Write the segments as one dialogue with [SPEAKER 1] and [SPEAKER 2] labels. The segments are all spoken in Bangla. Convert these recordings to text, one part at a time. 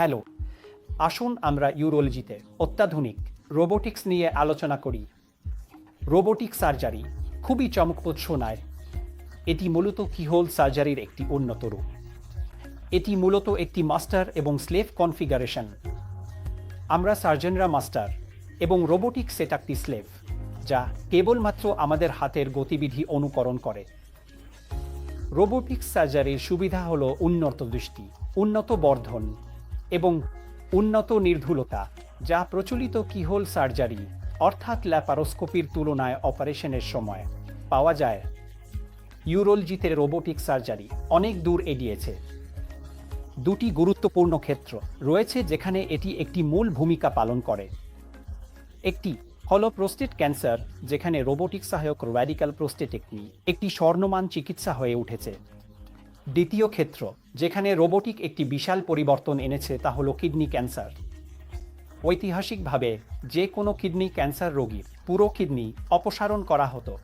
[SPEAKER 1] হ্যালো, আসুন আমরা ইউরোলজিতে অত্যাধুনিক রোবোটিক্স নিয়ে আলোচনা করি। রোবোটিক সার্জারি খুবই চমকপ্রদ শোনায় এটি মূলত কিহোল সার্জারির একটি উন্নত রূপ। এটি মূলত একটি মাস্টার এবং স্লেভ কনফিগারেশন। আমরা সার্জনরা মাস্টার এবং রোবোটিক সেটাকটি স্লেভ, যা কেবলমাত্র আমাদের হাতের গতিবিধি অনুকরণ করে। রোবোটিক সার্জারির সুবিধা হলো উন্নত দৃষ্টি, উন্নত বর্ধন এবং উন্নত নির্ধুলতা, যা প্রচলিত কিহোল সার্জারি, অর্থাৎ ল্যাপারোস্কোপির তুলনায় অপারেশনের সময়, পাওয়া যায়। ইউরোলজিতে রোবোটিক সার্জারি অনেক দূর এগিয়েছে। দুটি গুরুত্বপূর্ণ ক্ষেত্র রয়েছে যেখানে এটি একটি মূল ভূমিকা পালন করে। একটি হল প্রোস্টেট ক্যান্সার, যেখানে রোবোটিক সহায়ক র্যাডিক্যাল প্রোস্টেটেকমি একটি স্বর্ণমান চিকিৎসা হয়ে উঠেছে। দ্বিতীয় ক্ষেত্র, যেখানে রোবোটিক একটি বিশাল পরিবর্তন এনেছে, তা হল কিডনি ক্যান্সার। ঐতিহাসিকভাবে, যে কোনো কিডনি ক্যান্সার রোগীর পুরো কিডনি অপসারণ করা হতো।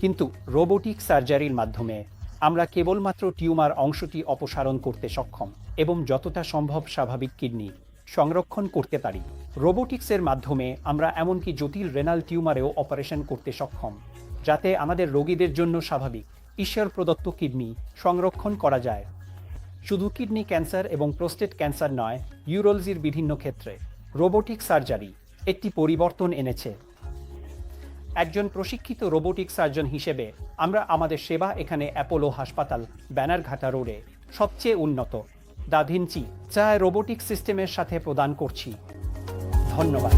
[SPEAKER 1] কিন্তু রোবোটিক সার্জারির মাধ্যমে, আমরা কেবলমাত্র টিউমার অংশটি অপসারণ করতে সক্ষম এবং যতটা সম্ভব স্বাভাবিক কিডনি সংরক্ষণ করতে পারি। রোবোটিক্সের মাধ্যমে, আমরা এমনকি জটিল রেনাল টিউমারেও অপারেশন করতে সক্ষম, যাতে আমাদের রোগীদের জন্য স্বাভাবিক। ঈশ্বর প্রদত্ত কিডনি সংরক্ষণ করা যায়। শুধু কিডনি ক্যান্সার এবং প্রোস্টেট ক্যান্সার নয়, ইউরোলজির বিভিন্ন ক্ষেত্রে রোবোটিক সার্জারি একটি পরিবর্তন এনেছে। একজন প্রশিক্ষিত রোবোটিক সার্জন হিসেবে আমরা আমাদের সেবা এখানে অ্যাপোলো হাসপাতাল, ব্যানারঘাটা রোডে সবচেয়ে উন্নত। দা ভিঞ্চি যা রোবোটিক সিস্টেমের সাথে প্রদান করছি। ধন্যবাদ।